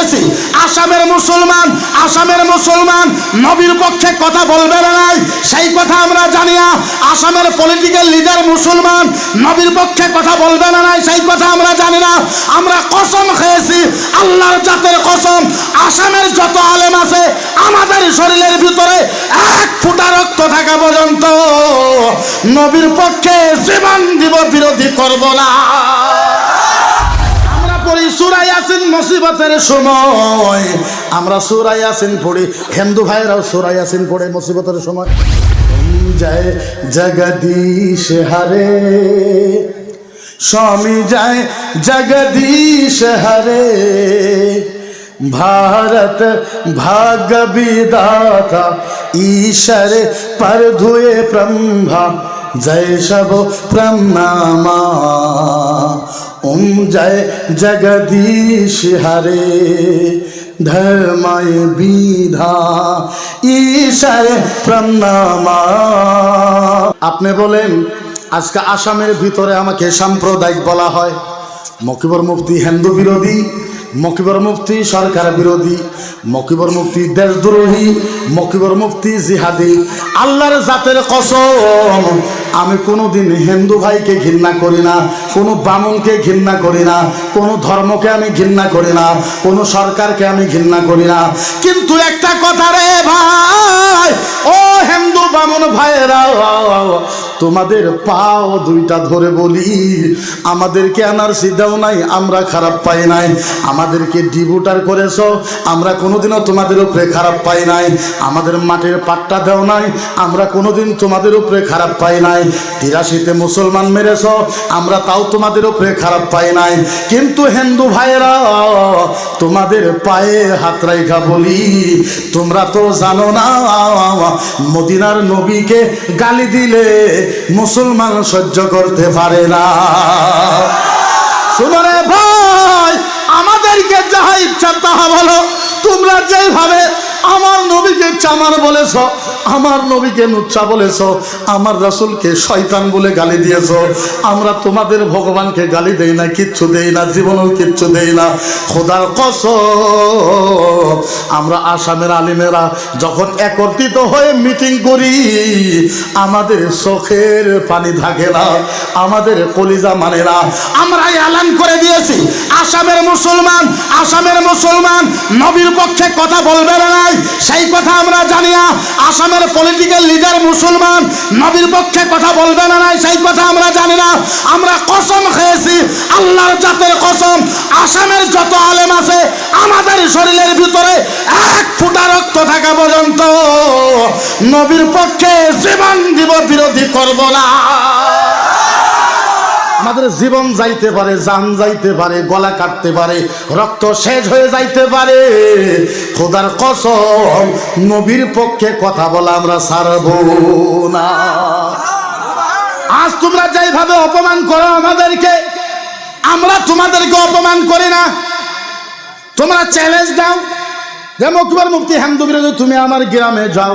দিয়েছি। আসামের মুসলমান আসামের মুসলমান, নবীর পক্ষে কথা বলবে না নাই, সেই কথা আমরা জানি না। আসামের পলিটিক্যাল লিডার মুসলমান, নবীর পক্ষে কথা বলবে নাই, সেই কথা আমরা জানি না। আমরা কসম খেয়েছি, আল্লাহর জাতের কসম। আসামের যত আলেম আছে, আমাদের শরীরের ভিতরে এক ফুটা রক্ত থাকা পর্যন্ত নবীর পক্ষে জীবন দিব, বিরোধী করব না। পড়ি সুরাই আসিন মুসিবতের সময় আমরা সুরাই আসিন পড়ি হিন্দু ভাইরাও সুরাই আসিন পড়ে মুসিবতের সময় জয় জগদীশ হরে স্বামী জয় জগদীশ হরে भारत भाग्य विदाता ईश्वर पर धुए ब्रह्मा জয় সব প্রণামা। ওম জয় জগদীশ হরে। ধর্মায় বিধা ঈশায় প্রণামা। আপনি বলেন, আজকে আসামের ভিতরে আমাকে সাম্প্রদায়িক বলা হয়। মকিবর মুফতি হিন্দু বিরোধী, মকিবর মুফতি সরকার বিরোধী, মকিবর মুফতি দেশদ্রোহী, মকিবর মুফতি জিহাদি। আল্লাহর জাতের কসম আমি কোনোদিন হিন্দু ভাইকে ঘৃণা করি না, কোনো ব্রাহ্মণকে ঘৃণা করি না, কোনো ধর্মকে আমি ঘৃণা করি না, কোনো সরকারকে আমি ঘৃণা করি না। কিন্তু একটা কথা রে ভাই, ও হিন্দু ব্রাহ্মণ ভাইয়েরা তোমাদের পাও দুইটা ধরে বলি। আমাদেরকে এনআরসি দেও নাই, আমরা খারাপ পাই নাই। আমাদেরকে ডিভোটার করেছ, আমরা কোনোদিনও তোমাদের উপরে খারাপ পাই নাই। আমাদের মাটির পাট্টা দেও নাই, আমরা কোনোদিন তোমাদের উপরে খারাপ পাই নাই। তিরাশিতে মুসলমান মেরেছ, আমরা তাও তোমাদের উপরে খারাপ পাই নাই। কিন্তু হিন্দু ভাইয়েরা, তোমাদের পায়ে হাত রাইখা বলি। তোমরা তো জানো না, মদিনার নবীকে গালি দিলে মুসলমান সহ্য করতে পারে না। রে ভাই আমাদেরকে যাহা ইচ্ছা তাহা বলো। তোমরা যেভাবে আমার নবীকে চামার বলেছ, আমার নবীকে নুচ্ছা বলেছ, আমার রাসূলকে শয়তান বলে গালি দিয়েছ। আমরা তোমাদের ভগবানকে গালি দেই না, কিচ্ছু দেই না, জীবনেও কিচ্ছু দেই না। খোদার কস আমরা আসামের আলিমেরা যখন একত্রিত হয়ে মিটিং করি, আমাদের চোখের পানি থাকে না, আমাদের কলিজা মানে না। আমরা এলান করে দিয়েছি, আসামের মুসলমান আসামের মুসলমান, নবীর পক্ষে কথা বলবে না নাই। সেই কথা আমরা জানি না। আসামের পলিটিক্যাল লিডার মুসলমান, নবীর পক্ষে কথা বলবে না নাই, সেই কথা আমরা জানি না। আমরা কসম খেয়েছি, আল্লাহর জাতের কসম। আসামের যত আলেম আছে, আমাদের শরীরের ভিতরে এক ফুটা রক্ত থাকা পর্যন্ত নবীর পক্ষে জীবন দিব বিরোধী করব না। আমাদের জীবন যাইতে পারে, জান যাইতে পারে, গলা কাটতে পারে, রক্ত শেষ হয়ে যাইতে পারে। খোদার কসম, নবীর পক্ষে কথা বলা আমরা ছাড়ব না। আজ তোমরা যেইভাবে অপমান করো আমাদেরকে, আমরা তোমাদেরকে অপমান করি না। তোমরা চ্যালেঞ্জ দাও। যে মুক্তি হিন্দু বিরোধী তুমি আমার গ্রামে যাও,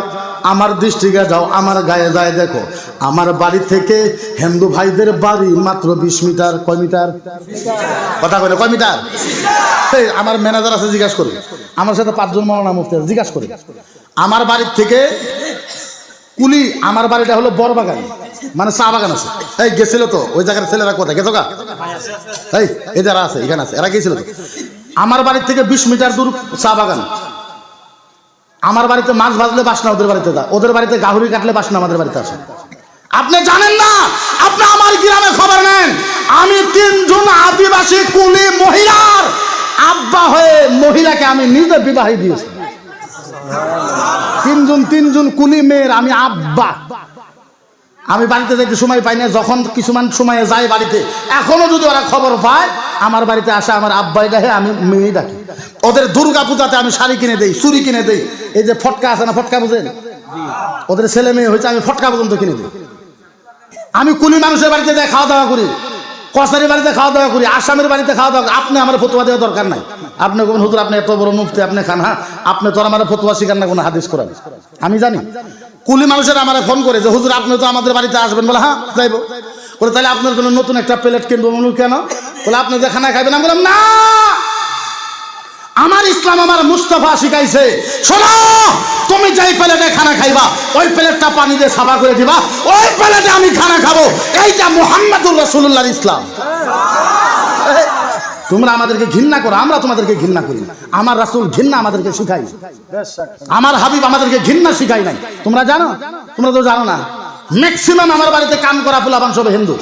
আমার দৃষ্টিকে যাও, আমার গায়ে যায় দেখো। আমার বাড়ি থেকে হিন্দু ভাইদের বাড়ি মাত্র বিশ মিটার। কয় মিটার? কথা কয় মিটার? আমার ম্যানেজার আছে, জিজ্ঞাসা করি আমার সাথে পাঁচজন মৌলানা মুফতি আছে, জিজ্ঞাসা করি আমার বাড়ির থেকে কুলি, আমার বাড়িটা হলো বড় বাগান মানে চা বাগান আছে। এই, গেছিল তো, ওই জায়গার ছেলেরা কোথায়? গেছো গা? এই এই যারা আছে, এখানে আছে, এরা গেছিল আমার বাড়ির থেকে বিশ মিটার দূর চা বাগান। আমার বাড়িতে মাছ ভাজলে বাসনা ওদের বাড়িতে ওদের বাড়িতে গাহরি কাটলে বাসনা আমাদের বাড়িতে আসে আপনি জানেন না? আপনি আমার গ্রামে খবর নেন। আমি তিনজন আদিবাসী কুলি মহিলার আব্বা হয়ে মহিলাকে আমি নিজে বিবাহে দিয়েছি। তিনজন তিনজন কুলি মেয়ের আমি আব্বা। আমি বাড়িতে যাইতে সময় পাই না, যখন কিছুমান সময়ে যাই বাড়িতে। এখনও যদি ওরা খবর পায়, আমার বাড়িতে আসে আমার আব্বাই ডাকে, আমি মেয়ে ডাকি। ওদের দুর্গা পূজাতে আমি শাড়ি কিনে দেই চুরি কিনে দেই। এই যে ফটকা আছে না, ফটকা বুঝেন? ওদের ছেলে মেয়ে হয়েছে, আমি ফটকা পর্যন্ত কিনে দিই। আমি কুলি মানুষের বাড়িতে যাই, খাওয়া দাওয়া করি। কসারি বাড়িতে খাওয়া দাওয়া করি, আসামের বাড়িতে খাওয়া দাওয়া আপনি আমার ফতুয়া দেওয়া দরকার নাই। আপনি কোন হুজুর, আপনি এত বড় মুফতি, আপনি খান হ্যাঁ? আপনি তো আমার ফতুয়া শিকার না, কোনো হাদিস করেন আমি জানি। কুলি মানুষের আমার ফোন করে যে, হুজুর, আপনি তো আমাদের বাড়িতে আসবেন। বলে হ্যাঁ যাইবো। বলে, তাহলে আপনার জন্য নতুন একটা প্লেট কিনবো? বলুন, কেন? বলে, আপনি যে খানা খাইবেন? আমি বললাম, না! আমার ইসলাম আমার মুস্তফা শিখাইছে। শোনো! তুমি যেই প্লেটে খানা খাইবা, ওই প্লেটটা পানি দিয়ে সাফা করে দিবা, ওই প্লেটে আমি খানা খাব। এইটা মুহাম্মাদুর রাসূলুল্লাহ ইসলাম। তোমরা আমাদেরকে ঘৃণা করো, আমরা তোমাদেরকে ঘৃণা করি। আমার রাসুল ঘৃণা আমাদেরকে শিখাই আমার হাবিব আমাদেরকে ঘৃণা শিখাই নাই। তোমরা জানো? তোমরা তো জানো না। ম্যাক্সিমাম আমার বাড়িতে কাম করা পোলাপান সব হিন্দু।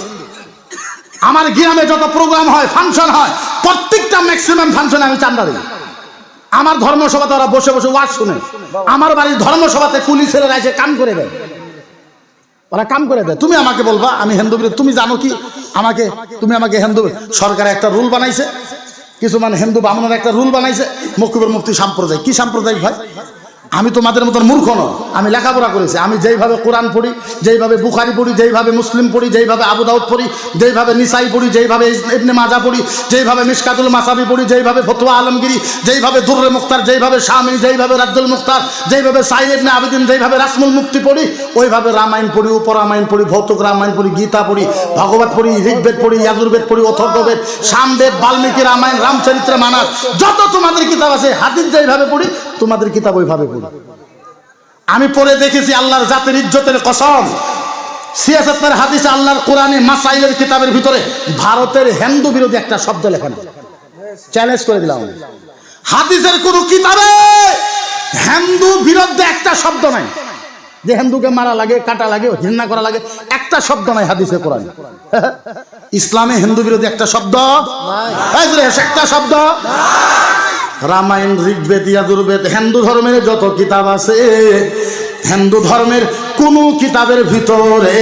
আমার গ্রামে যত প্রোগ্রাম হয় ফাংশন হয়, প্রত্যেকটা ম্যাক্সিমাম ফাংশনে আমি চান্দা দিই আমার ধর্মসভাতে ওরা বসে বসে ওয়াজ শুনে। আমার বাড়ির ধর্মসভাতে কুলি ছেলেরা এসে কাম করে দেয়। ওরা কাম করে দেয়। তুমি আমাকে বলবা, আমি হিন্দু তুমি জানো কি? আমাকে, তুমি আমাকে হিন্দু সরকার একটা রুল বানাইছে। কিছু মানে হিন্দু বামনের একটা রুল বানাইছে। মকুবের মুক্তি সাম্প্রদায়িক। কি সাম্প্রদায়িক ভাই? আমি তোমাদের মতন মূর্খ নয় আমি লেখাপড়া করেছি। আমি যেইভাবে কোরআন পড়ি, যেইভাবে বুখারি পড়ি, যেইভাবে মুসলিম পড়ি, যেইভাবে আবু দাউদ পড়ি, যেইভাবে নিসাই পড়ি, যেইভাবে ইবনে মাজা পড়ি, যেইভাবে মিসকাতুল মাসাবি পড়ি, যেইভাবে ফতুয়া আলমগিরি, যেইভাবে দুর্রে মুক্তার যেইভাবে স্বামী যেইভাবে রাজ্জুল মুক্তার যেইভাবে সাইদ ইবনে আবেদিন, যেইভাবে রাসমুল মুক্তি পড়ি, ওইভাবে রামায়ণ পড়ি, উপরামায়ণ পড়ি, ভৌতিক রামায়ণ পড়ি, গীতা পড়ি, ভগবত পড়ি, ঋগ্বেদ পড়ি, ইয়াজুর্বেদ পড়ি অথর্ববেদ সামবেদ বাল্মীকি রামায়ণ, রামচরিত্র, মানস, যত তোমাদের কিতাব আছে, হাদিস যেইভাবে পড়ি তোমাদের কিতাব ওইভাবে পড়ি। আমি পড়ে দেখেছি আল্লাহর জাতির ইজ্জতের কসম। সিয়াসতের হাদিসে আল্লাহর কোরআনে মাসাইলের কিতাবের ভিতরে ভারতের হিন্দু বিরোধী একটা শব্দ লেখা নেই। চ্যালেঞ্জ করে দিলাম। হাদিসের কোন কিতাবে হিন্দু বিরুদ্ধে একটা শব্দ নাই। যে হিন্দুকে মারা লাগে, কাটা লাগে, ঘৃণা করা লাগে, একটা শব্দ নাই হাদিসে, কোরআন। ইসলামে হিন্দু বিরোধী একটা শব্দ? একটা শব্দ? রামায়ণ ঋগ্বেদ ইয়াজুর্বেদ হিন্দু ধর্মের যত কিতাব আছে হিন্দু ধর্মের কোন কিতাবের ভিতরে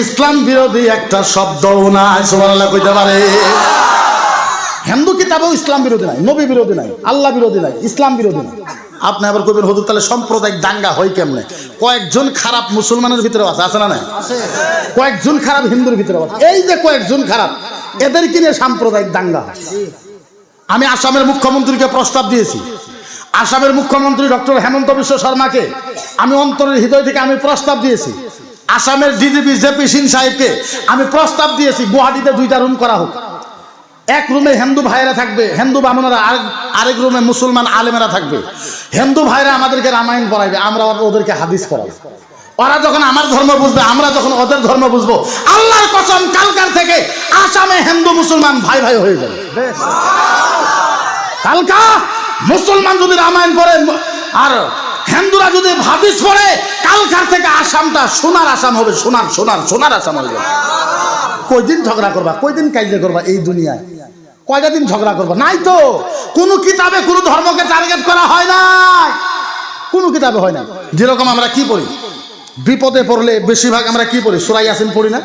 ইসলাম বিরোধী একটা শব্দও নাই সুবহানাল্লাহ কইতে পারে। হিন্দু কিতাবেও ইসলাম বিরোধী নাই নবী বিরোধী নাই আল্লাহ বিরোধী নাই ইসলাম বিরোধী নাই। আপনি আবার কবির হুজুর তাহলে সাম্প্রদায়িক দাঙ্গা হয় কেমনে? কয়েকজন খারাপ মুসলমানের ভিতরে আছে আছে না নাই? কয়েকজন খারাপ হিন্দুর ভিতরে আছে। এই যে কয়েকজন খারাপ এদেরকে নিয়ে সাম্প্রদায়িক দাঙ্গা। হয় আমি আসামের মুখ্যমন্ত্রীকে প্রস্তাব দিয়েছি। আসামের মুখ্যমন্ত্রী ডক্টর হেমন্ত বিশ্ব শর্মাকে আমি অন্তরের হৃদয় থেকে আমি প্রস্তাব দিয়েছি। আসামের ডিজিপি জেপি সিং সাহেবকে আমি প্রস্তাব দিয়েছি, গুয়াহাটিতে দুইটা রুম করা হোক। এক রুমে হিন্দু ভাইরা থাকবে, হিন্দু বামনেরা আরেক আরেক রুমে মুসলমান আলেমেরা থাকবে। হিন্দু ভাইরা আমাদেরকে রামায়ণ পড়াইবে, আমরা ওদেরকে হাদিস পড়াবো। ওরা যখন আমার ধর্ম বুঝবে আমরা যখন ওদের ধর্ম বুঝব আল্লাহর কসম কালকার থেকে আসামে হিন্দু মুসলমান ভাই ভাই হয়ে যাবে। কালকা মুসলমান যদি রামায়ণ পড়ে আর হিন্দুরা যদি হাদিস পড়ে কালকার থেকে আসামটা সোনার আসাম হবে সোনার সোনার সোনার আসাম হয়ে যাবে। কয়দিন ঝগড়া করবা? কয়দিন কাজে করবা এই দুনিয়ায়? কয়টা দিন ঝগড়া করবা? নাই তো। কোনো কিতাবে কোনো ধর্মকে টার্গেট করা হয় না কোনো কিতাবে হয় না যেরকম আমরা কি পড়ি? বিপদে পড়লে বেশিরভাগ আমরা কি পড়ি? সুরাই আসেন পড়ি না?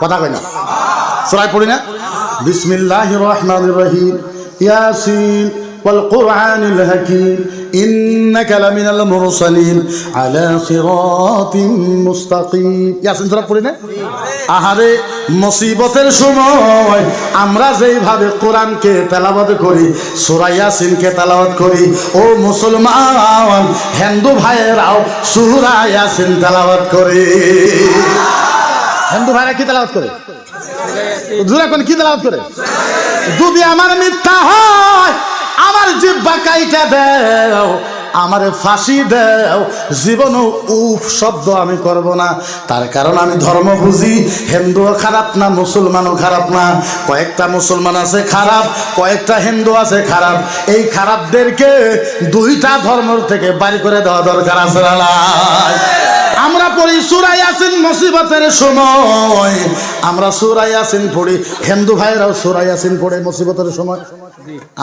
কথা কই না। সুরাই পড়ি না? বিসমিল্লাহ রহমান রহিম। ইয়াসিন والقرآن الحكيم إنك لمن المرسلين على صراط مستقيم ইয়াসিন সূরা পড়ি না আহারে মুসিবতের সময় আমরা যেইভাবে কোরআনকে তেলাওয়াত করি সূরা ইয়াসিনকে তেলাওয়াত করি ও মুসলমান হিন্দু ভাইয়েরাও সূরা ইয়াসিন তেলাওয়াত করে হিন্দু ভাইরা কি তেলাওয়াত করে জোরে কোন কি তেলাওয়াত করে যদি আমার মিথ্যা হয় আমার জিব্বা কাইটা দেও, আমার ফাঁসি দেও। জীবন উফ শব্দ আমি করব না। তার কারণ আমি ধর্ম বুঝি হিন্দুও খারাপ না, মুসলমানও খারাপ না। কয়েকটা মুসলমান আছে খারাপ, কয়েকটা হিন্দু আছে খারাপ। এই খারাপদেরকে দুইটা ধর্মর থেকে বাড়ি করে দেওয়া দরকার আছে? আমরা পড়ি সুরাই আসিন মুসিবতের সময়। আমরা সুরাই আসিন পড়ি, হিন্দু ভাইরাও সুরাই আসিন পড়ে মুসিবতের সময়।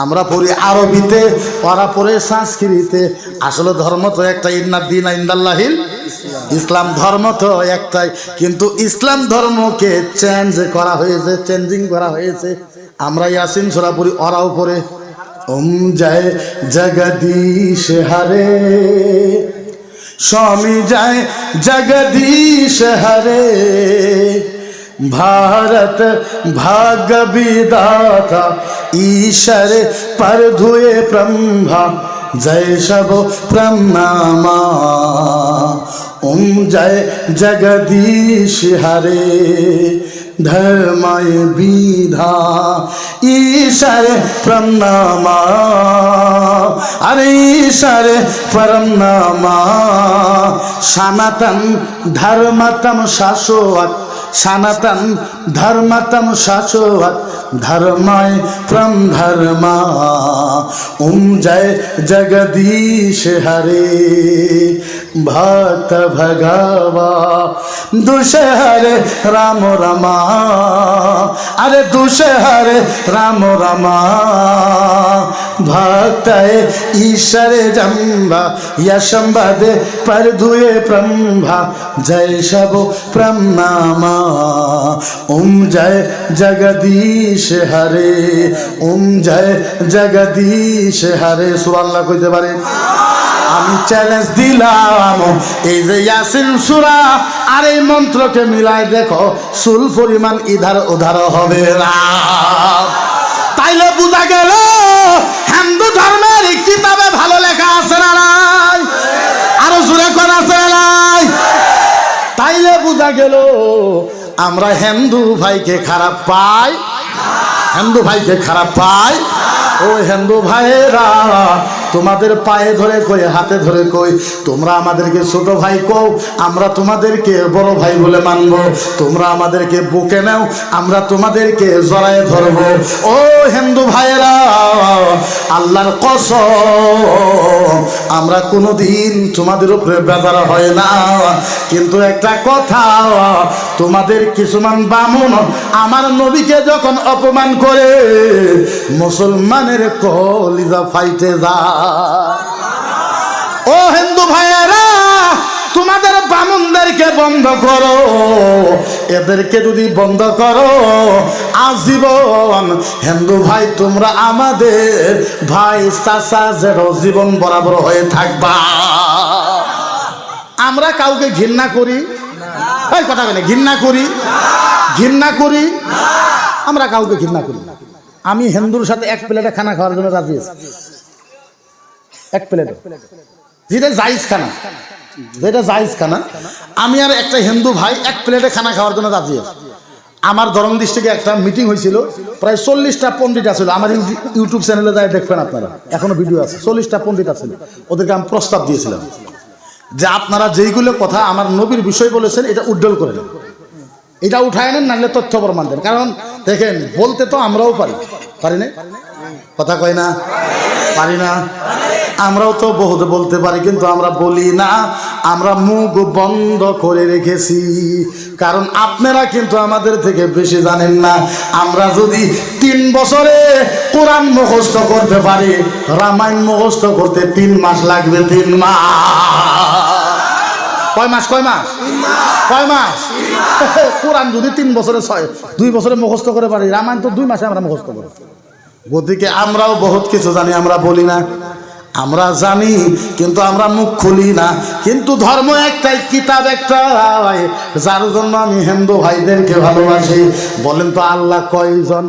আমরা পড়ি আরবিতে, ওরা পড়ে সংস্কৃতিতে। আসলে ধর্ম তো একটা ইন্না দিন ইন্দাল্লাহিল ইসলাম। ধর্ম তো একটাই, কিন্তু ইসলাম ধর্মকে চেঞ্জ করা হয়েছে চেঞ্জিং করা হয়েছে। আমরা ইয়াসিন সোরা পড়ি, ওরাও পড়ে ওম জয় জগদীশ হরে। स्वामी जय जगदीश हरे भारत भाग विदाता ईश्वर पर धुए ब्रह्मा जय सब प्रणामा ओम जय जगदीश हरे ধর্মায় বিধা ঈশ্বরে প্রণামা। আরে ঈশ্বরে প্রণামা। সনাতন ধর্মতম শাশ্বত সনাতন ধর্মতম শাশ্বত ধর্মায় প্রম ধর্ম। ওম জয় জগদীশ হরে। ভক্ত ভগবা দুশহরে রাম রমা। আরে দুশহরে রাম রমা। ভক্ত ঈশ্বরে জম্বা यशंबद पर धुए ब्रह्मा जय शबो ब्रह्मा ओम जय जगदीश हरे ओम जय जगदीश हरे সুবহানাল্লাহ কইতে পারে আমি চ্যালেঞ্জ দিলাম এই যে ইয়াসিন সুরা আর এই মন্ত্রকে মিলাই দেখো সুল পরিমাণ ইধার উধার হবে না তাইলে বোঝা গেল হিন্দু ধর্মের এই কিতাবে ভালো লেখা আছে না নাই আরো জোরে করা আছে না নাই তাইলে বোঝা গেল, আমরা হিন্দু ভাইকে খারাপ পাই। হিন্দু ভাইকে খারাপ পাই। ও হিন্দু ভাইয়েরা তোমাদের পায়ে ধরে কই, হাতে ধরে কই, তোমরা আমাদেরকে ছোট ভাই কও, আমরা তোমাদেরকে বড় ভাই বলে মানব, তোমরা আমাদেরকে বুকে নাও, আমরা তোমাদেরকে জড়ায় ধরব। ও হিন্দু ভাইয়েরা, আল্লাহর কসম, আমরা কোনোদিন তোমাদের উপরে বেজার হয় না। কিন্তু একটা কথা, তোমাদের কিছুমান বামুন আমার নবীকে যখন অপমান করে, মুসলমানের কলিজা ফাইটে যায়। ও হিন্দু ভাইয়েরা, তোমাদের বামুনদেরকে বন্ধ করো। এদেরকে যদি বন্ধ করো, আজীবন হিন্দু ভাই তোমরা আমাদের ভাই চাচা যেন জীবন বরাবর হয়ে থাকবা। আমরা কাউকে ঘৃণা করি? এই কথা বলে ঘৃণা করি? ঘৃণা করি? আমরা কাউকে ঘৃণা করি না। আমি হিন্দুর সাথে এক প্লেটে খানা খাওয়ার জন্য রাজি আছি। এক প্লেট যেটা জাইজ খানা। যেটা জাইজ খানা। আমি আর একটা হিন্দু ভাই এক প্লেটে খানা খাওয়ার জন্য আছি। আমার ধরম ডিস্ট্রিক্টে একটা মিটিং হয়েছিল। প্রায় চল্লিশটা পণ্ডিত আছিল। আমার ইউটি- ইউটিউব চ্যানেলে যাই দেখবেন আপনারা। এখনও ভিডিও আছে। চল্লিশটা পণ্ডিত আছিল। ওদেরকে আমি প্রস্তাব দিয়েছিলাম। যে আপনারা যেইগুলো কথা আমার নবীর বিষয় বলেছেন, এটা উজ্জ্বল করে নেন। এটা উঠায় নেন, নাহলে তথ্য প্রমাণ দেন। কারণ দেখেন, বলতে তো আমরাও পারি। পারি না কথা কয় না? পারি না। আমরাও তো বহুত বলতে পারি, কিন্তু আমরা বলি না। আমরা মুখ বন্ধ করে রেখেছি। কারণ আপনারা কিন্তু আমাদের থেকে বেশি জানেন না। আমরা যদি তিন বছরে কোরআন মুখস্থ করতে পারি, রামায়ণ মুখস্থ করতে তিন মাস লাগবে, তিন মাস। কয় মাস কয় মাস? কয় মাস? কোরআন যদি তিন বছরে ছয়, দুই বছরে মুখস্থ করে পারি, রামায়ণ তো দুই মাসে আমরা মুখস্থ করি। গতিকে আমরাও বহুত কিছু জানি, আমরা বলি না। আমরা জানি, কিন্তু আমরা মুখ খুলি না। কিন্তু ধর্ম একটাই, কিতাব একটাই। যার জন্য আমি হিন্দু ভাইদেরকে ভালোবাসি। বলেন তো আল্লাহ কয়জন?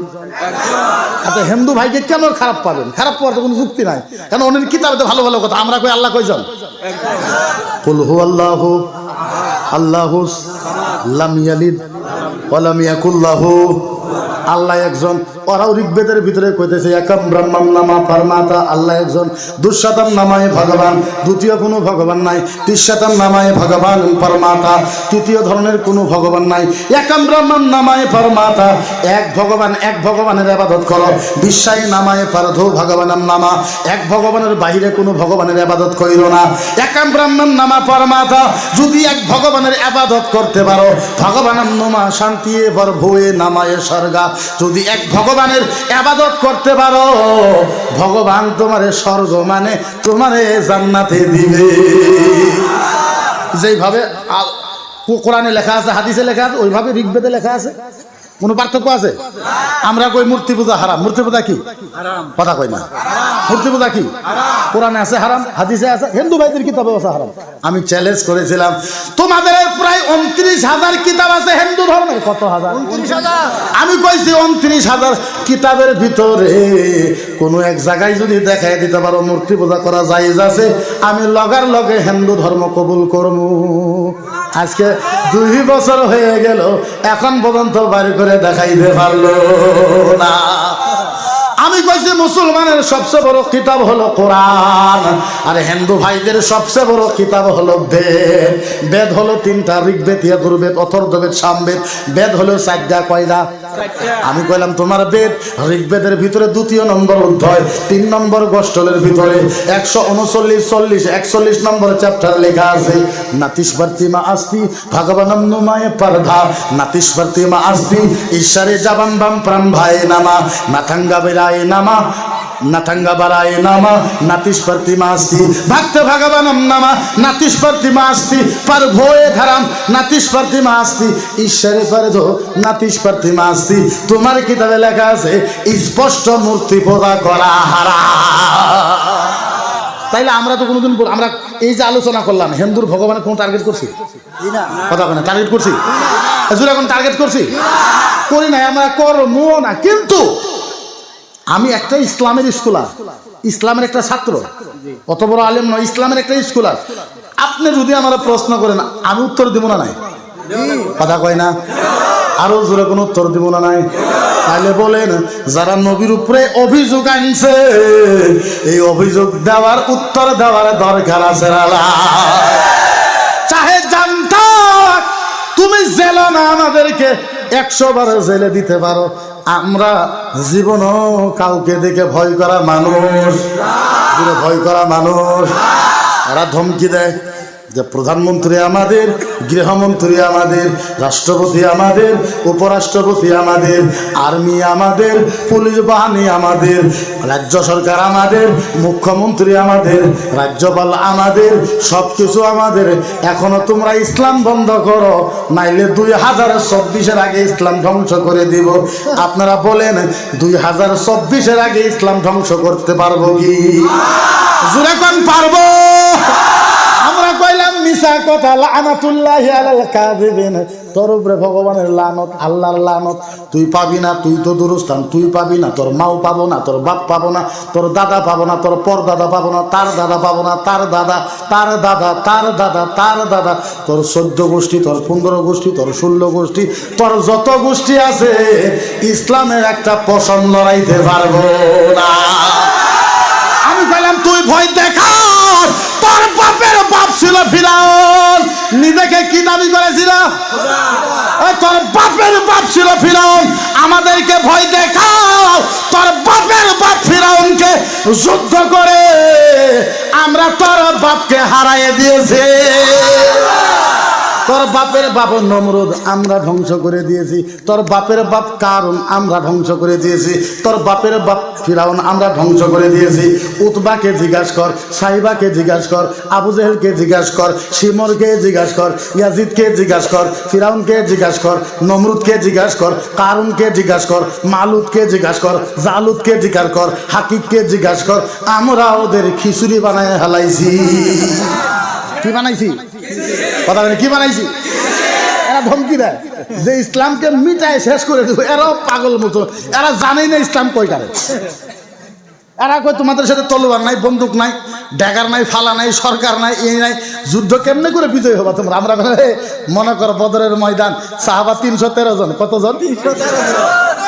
আচ্ছা হিন্দু ভাইকে কেন খারাপ পাবেন? খারাপ পাওয়ার কোনো যুক্তি নাই। কেন অনেক কিতাবে ভালো ভালো কথা? আমরা কই আল্লাহ কয়জন? কুল হু আল্লাহ আল্লাহ লাম ইয়ালিদ ওয়ালাম আল্লাহ একজন। ওরাও ঋগ্বেদের ভিতরে কইতেছে, একম ব্রহ্মাম নামা পরমাতা। আল্লাহ একজন। দুঃশতম নামায় ভগবান। দ্বিতীয় কোনো ভগবান নাই। তিশতম নামায় ভগবান পরমাতা। তৃতীয় ধরনের কোনো ভগবান নাই। একম ব্রহ্মাম নামায় পরমাতা। এক ভগবান, এক ভগবানের আবাদত করো। বিশ্বাই নামায় পারধো ভগবানাম নামা। এক ভগবানের বাহিরে কোনো ভগবানের আবাদত করিল না। একাম ব্রাহ্মণ নামা পরমাতা। যদি এক ভগবানের আবাদত করতে পারো, ভগবানাম নমা শান্তি বর ভুয়ে নামায় স্বর্গা। যদি এক ভগবানের আবাদত করতে পারো, ভগবান তোমারে স্বর্গ মানে তোমারে জান্নাতে দিবে। যেইভাবে কোরআনে লেখা আছে, হাদিসে লেখা আছে, ওইভাবে ঋগ্বেদে লেখা আছে। কোনো পার্থক্য আছে? আমরা কই মূর্তি পূজা হারাম। মূর্তি পূজা কি? কথা কই না। মূর্তি পূজা কি? কোরআনে আছে হারাম হাদিসে আছে হিন্দু ভাইদের কিতাবে আছে হারাম। আমি চ্যালেঞ্জ করেছিলাম তোমাদের প্রায় উনত্রিশ হাজার কিতাব আছে হিন্দু ধর্মের। কত হাজার। আমি কইছি উনত্রিশ হাজার কিতাবের ভিতরে কোনো এক জায়গায় যদি দেখাই দিতে পারো, মূর্তি পূজা করা জায়েজ আছে, আমি লগার লগে হিন্দু ধর্ম কবুল করব আজকে দুই বছর হয়ে গেল, এখন পর্যন্ত বাড়ি করে দেখাইতে পারল না। আমি কইছি মুসলমানের সবচেয়ে বড় কিতাব হলো কোরআন। আর হিন্দু ভাইদের সবচেয়ে বড় কিতাব হলো বেদ। বেদ হলো তিনটা ঋগ্বেদ ইয়াদুর্বেদ অথর্ববেদ সামবেদ। বেদ হলো চারটা কয়দা আমি কইলাম তোমার বেদ ঋগ্বেদের ভিতরে দ্বিতীয় নম্বর অধ্যায় তিন নম্বর গোষ্ঠলের ভিতরে একশো উনচল্লিশ চল্লিশ একচল্লিশ নম্বর চ্যাপ্টার লেখা আছে নাতিস্বর্তিমা আস্তি ভগবানম নুমায় পারধা নাতিস্বর্তিমা আস্তি ঈশ্বরে জাবান বাম প্রাণ ভাই নামা নাথাঙ্গা বেলায় নামা নাথাঙ্গা বারায় নামা নাতিস্পর্তিমা আস্তি। ভক্ত ভগবানম নামা নাতিস্পর্তিমা আস্তি। পর ভোয়ে ধরম নাতিস্পর্তিমা আস্তি। ঈশ্বরে পরধো নাতিস্পর্তিমা আস্তি। তোমার কিতাবে লেখা আছে স্পষ্ট মূর্তি পূজা করা হারা। তাইলে আমরা তো কোনোদিন আমরা এই যে আলোচনা করলাম হিন্দুর ভগবানের কোনো টার্গেট করছি? কথা বলে টার্গেট করছি? হুজুর এখন টার্গেট করছি? করি নাই আমরা করব না কিন্তু আমি একটা ইসলামের স্কুলার। ইসলামের একটা ছাত্র। অত বড় আলেম নয়, ইসলামের একটা স্কুলার। আপনি যদি আমার প্রশ্ন করেন, আমি উত্তর দিব না নাই? কথা কয় না? আরও জোরে কোনো উত্তর দিব না নাই? তাহলে বলেন, যারা নবীর উপরে অভিযোগ আনছে, এই অভিযোগ দেওয়ার উত্তর দেওয়ার দরকার আছে। চাহে জানতা তুমি জেলো না আমাদেরকে, একশো বার জেলে দিতে পারো। আমরা জীবনও কাউকে দেখে ভয় করা মানুষ। ভয় করা মানুষ। এরা ধমকি দেয়। যে প্রধানমন্ত্রী আমাদের, গৃহমন্ত্রী আমাদের, রাষ্ট্রপতি আমাদের, উপরাষ্ট্রপতি আমাদের, আর্মি আমাদের, পুলিশ বাহিনী আমাদের, রাজ্য সরকার আমাদের, মুখ্যমন্ত্রী আমাদের, রাজ্যপাল আমাদের সব কিছু আমাদের। এখনও তোমরা ইসলাম বন্ধ করো, নাইলে দুই হাজার চব্বিশের আগে ইসলাম ধ্বংস করে দিব। আপনারা বলেন, দুই হাজার চব্বিশের আগে ইসলাম ধ্বংস করতে পারব কি? কোন, পারব! মিশা কথা, লানাতুল্লাহ আলাল কাযিবিন। তোর উপরে ভগবানের লানত, আল্লাহর লানত। তুই পাবি না, তুই তো দুরস্থান। তুই পাবি না, তোর মাও পাবো না, তোর বাপ পাবো না, তোর দাদা পাবো না, তোর পর দাদা পাবো না, তার দাদা পাবো না, তার দাদা তার দাদা তার দাদা তার দাদা। তোর চোদ্দ গোষ্ঠী, তোর পনেরো গোষ্ঠী, তোর ষোলো গোষ্ঠী, তোর যত গোষ্ঠী আছে, ইসলামের একটা পশম লড়াইতে পারব না। আমি বললাম, তুই ভয় দেখা তোর বাপের বাপ ছিল কি দাবি করেছিল? তোর বাপের বাপ ছিল ফিরাউন, আমাদেরকে ভয় দেখাও। তোর বাপের বাপ ফিরাউনকে যুদ্ধ করে বাপ নমরুদ আমরা ধ্বংস করে দিয়েছি তোর বাপের বাপ কারণ আমরা ধ্বংস করে দিয়েছি তোর বাপের বাপ ফিরাউন আমরা ধ্বংস করে দিয়েছি উতবাকে জিজ্ঞাসা কর সাইবাকে জিজ্ঞাসা কর আবু জেহেলকে জিজ্ঞাসা কর শিমরকে জিজ্ঞাসা কর ইয়াজিদকে জিজ্ঞাসা কর ফিরাউনকে জিজ্ঞাসা কর নমরুদকে জিজ্ঞাসা কর কারুনকে জিজ্ঞাসা কর মালুদকে জিজ্ঞাসা কর জালুদকে জিজ্ঞাসা কর হাকিককে জিজ্ঞাসা কর আমরা ওদের খিচুড়ি বানায় হালাইছি কি বানাইছি কথা কি বানাইছি ধমকি দেয়। যে ইসলামকে মিটায় শেষ করে দেবো এরাও পাগল মতো। এরা জানেই না ইসলাম কয়টারে এরা কই তোমাদের সাথে তলোয়ার নাই, বন্দুক নাই, ড্যাগার নাই, ফালা নাই, সরকার নাই এই নাই। যুদ্ধ কেমনে করে বিজয় হবা তোমরা? আমরা মনে করো বদরের ময়দান। সাহাবা তিনশো তেরো জন। কতজন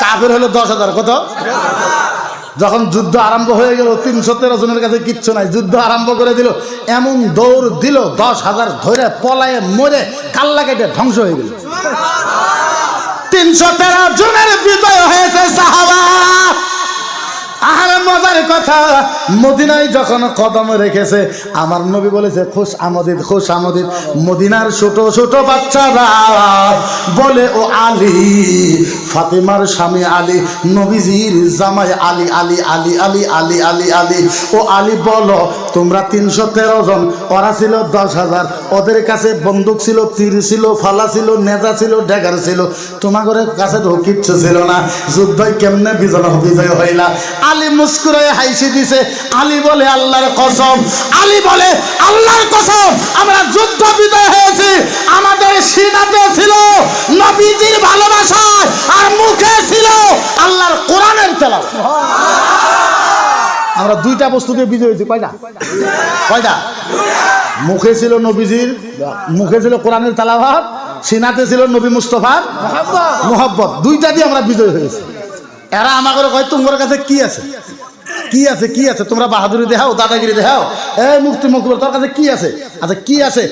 কাফের হলো দশ হাজার। কত? যখন যুদ্ধ আরম্ভ হয়ে গেল, তিনশো তেরো জনের কাছে কিচ্ছু নাই। যুদ্ধ আরম্ভ করে দিল। এমন দৌড় দিল দশ হাজার ধরে, পলায়ে মরে কাল্লা কেটে ধ্বংস হয়ে গেল। তিনশো তেরো জনের বিজয় হয়েছে সাহাবা। আহারে মজার কথা, মদিনায় যখন কদম রেখেছে, আমার নবী বলেছে, খুশ আমদিদ খুশ আমদিদ, মদিনার ছোট ছোট বাচ্চারা। বলে, ও আলী, ফাতেমার স্বামী আলী, নবীজির জামাই আলী আলী আলী আলী আলী আলী আলী। ও আলী বলো, তোমরা তিনশো তেরো জন, ওরা ছিল দশ হাজার, ওদের কাছে বন্দুক ছিল, তীর ছিল, ফালা ছিল, নেজা ছিল ডেগার ছিল। তোমাদের কাছে কিচ্ছু ছিল না। যুদ্ধই কেমনে বিজয় বিজয় হইলা? আলী মুস্কুরে হাইসি দিছে। আলী বলে আল্লাহর কসম। আলী বলে আল্লাহর কসম আমরা যুদ্ধ বিজয় হয়েছি। আমাদের সিনাতে ছিল নবীজির ভালোবাসা আর মুখে ছিল আল্লাহর কোরআনের তেলাওয়াত। আমরা দুইটা বস্তুকে বিজয় হয়েছি কয়টা? কয়টা? মুখে ছিল নবীজির মুখে ছিল কোরআনের তালাভাত সিনাতে ছিল নবী মুস্তফার মোহাব্বত। দুইটা দিয়ে আমরা বিজয় হয়েছি। এরা আমাকে কয়, তোমার কাছে কি আছে? কি আছে কি আছে? তোমরা বাহাদুরি দেখাও, দাদাগিরি দেখাও? এই মুক্তি মুখ তোর কাছে কি আছে? আচ্ছা কি আছে?